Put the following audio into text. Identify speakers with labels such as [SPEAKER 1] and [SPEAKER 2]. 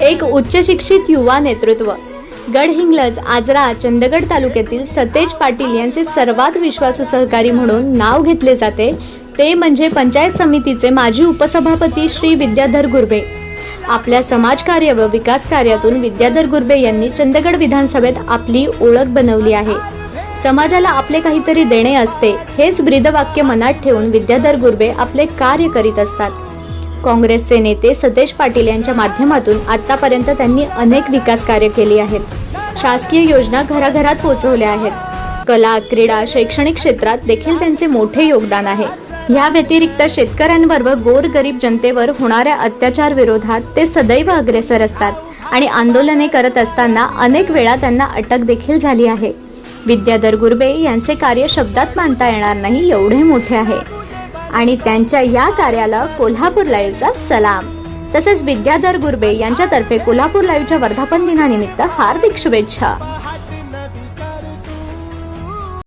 [SPEAKER 1] एक उच्च शिक्षित युवा नेतृत्व. गडहिंग्लज आजरा चंदगड तालुक्यातील सतेज पाटील यांचे सर्वात विश्वासू सहकारी म्हणून नाव घेतले जाते. ते म्हणजे पंचायत समितीचे माजी उपसभापती श्री विद्याधर गुर्बे. आपल्या समाजकार्य व विकास कार्यातून विद्याधर गुरबे यांनी चंदगड विधानसभेत आपली ओळख बनवली आहे. समाजाला आपले काहीतरी देणे असते हेच ब्रीदवाक्य मनात ठेवून विद्याधर गुर्बे आपले कार्य करीत असतात. काँग्रेसचे नेते सतेज पाटील यांच्या माध्यमातून आतापर्यंत त्यांनी अनेक विकास कार्य केली आहेत. शासकीय योजना घराघरात पोहोचवल्या आहेत. कला क्रीडा शैक्षणिक क्षेत्रात देखील त्यांचे मोठे योगदान आहे. या व्यतिरिक्त शेतकऱ्यांवर व गोरगरीब जनतेवर होणाऱ्या अत्याचार विरोधात ते सदैव अग्रेसर असतात आणि आंदोलने करत असताना अनेक वेळा त्यांना अटक देखील झाली आहे. विद्याधर गुरबे यांचे कार्य शब्दात मानता येणार नाही एवढे मोठे आहे. आणि त्यांच्या या कार्याला कोल्हापूर लाईव्हचा सलाम. तसेच विद्याधर गुर्बे यांच्यातर्फे कोल्हापूर लाईव्हच्या वर्धापन दिनानिमित्त हार्दिक शुभेच्छा.